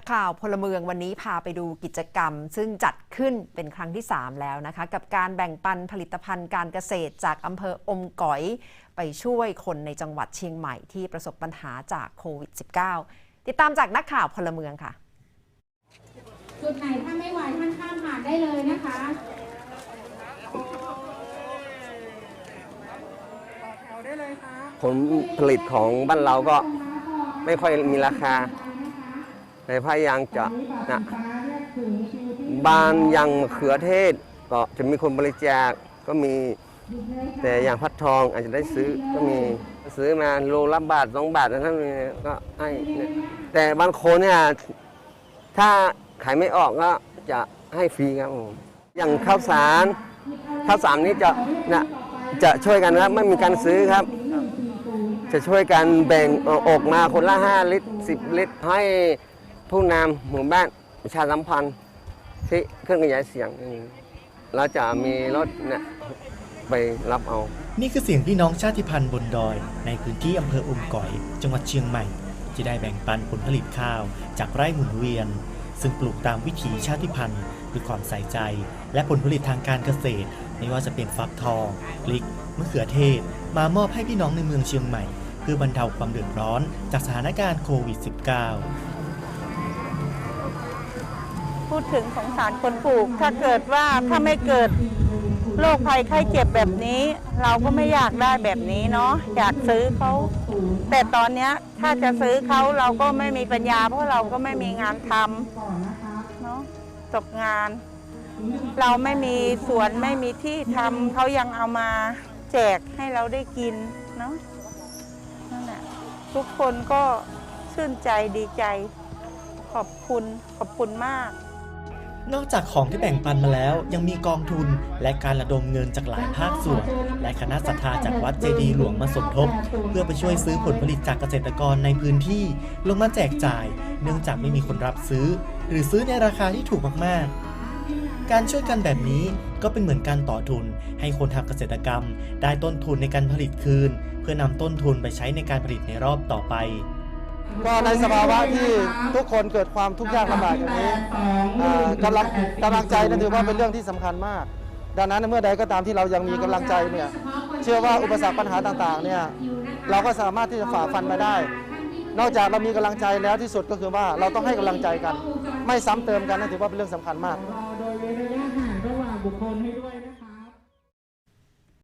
นักข่าวพลเมืองวันนี้พาไปดูกิจกรรม ซึ่งจัดขึ้นเป็นครั้งที่ 3 แล้วนะคะ กับการแบ่งปันผลิตภัณฑ์การเกษตรจากอำเภออมก๋อย ไปช่วยคนในจังหวัดเชียงใหม่ที่ประสบปัญหาจากโควิด -19 ติดตามจากนักข่าวพลเมืองค่ะ จุดไหนถ้าไม่ไหวท่านข้ามผ่านได้เลยนะคะผลผลิตของบ้านเราก็ไม่ค่อยมีราคา ในพายางจะนะบานยางมะเขือเทศ ก็จะมีคนบริจาคก็มีแต่อย่างพัดทองอาจจะได้ซื้อก็มีซื้อมาโลละบาทสองบาทนั้นก็ให้เนี่ยแต่บางคนเนี่ยถ้าขายไม่ออกก็จะให้ฟรีครับผมอย่างข้าวสารข้าวสารนี้จะนะจะช่วยกันครับไม่มีการซื้อครับ จะช่วยกันแบ่งเอาออกมาคนละ 5 ลิตร 10 ลิตรให้ ผู้นำหมู่บ้านประชาสัมพันธ์ที่เครื่องขยายเสียงเราจะมีรถเนี่ยไปรับเอา นี่คือเสียงพี่น้องชาติพันธุ์บนดอย ในพื้นที่อำเภออมก๋อย จังหวัดเชียงใหม่ ที่ได้แบ่งปันผลผลิตข้าว จากไร่หมุนเวียน ซึ่งปลูกตามวิถีชาติพันธุ์ด้วยความใส่ใจ และผลผลิตทางการเกษตร ไม่ว่าจะเป็นฟักทองพลิกมะเขือเทศ มามอบให้พี่น้องในเมืองเชียงใหม่ เพื่อบรรเทาความเดือดร้อนจากสถานการณ์โควิด -19 ดถึงสงสารคนปลูก ถ้าเกิดว่าถ้าไม่เกิดโรคภัยไข้เจ็บแบบนี้ เราก็ไม่อยากได้แบบนี้เนาะอยากซื้อเขาแต่ตอนเนี้ยถ้าจะซื้อเขาเราก็ไม่มีปัญญา เพราะเราก็ไม่มีงานทำเนาะตกงาน เราไม่มีสวนไม่มีที่ทำเขายังเอามาแจกให้เราได้กินเนาะนั่นแหละทุกคนก็ชื่นใจดีใจ ขอบคุณขอบคุณมาก นอกจากของที่แบ่งปันมาแล้ว ยังมีกองทุนและการระดมเงินจากหลายภาคส่วน และคณะศรัทธาจากวัดเจดีย์หลวงมาสมทบ เพื่อไปช่วยซื้อผลผลิตจากเกษตรกรในพื้นที่ ลงมาแจกจ่าย เนื่องจากไม่มีคนรับซื้อ หรือซื้อในราคาที่ถูกมากๆ การช่วยกันแบบนี้ก็เป็นเหมือนการต่อทุน ให้คนทำเกษตรกรรม ได้ต้นทุนในการผลิตคืน เพื่อนำต้นทุนไปใช้ในการผลิตในรอบต่อไป ก็ในสภาวะที่ทุกคนเกิดความทุกข์ยากลำบากอย่างนี้กำลังกำลังใจนั่นถือว่าเป็นเรื่องที่สำคัญมาก ดังนั้นเมื่อใดก็ตามที่เรายังมีกำลังใจเนี่ยเชื่อว่าอุปสรรคปัญหาต่างๆเนี่ยเราก็สามารถที่จะฝ่าฟันมาได้ นอกจากเรามีกำลังใจแล้วที่สุดก็คือว่าเราต้องให้กำลังใจกัน ไม่ซ้ำเติมกันนั่นถือว่าเป็นเรื่องสำคัญมากโดยระยะห่างระหว่างบุคคลให้ด้วย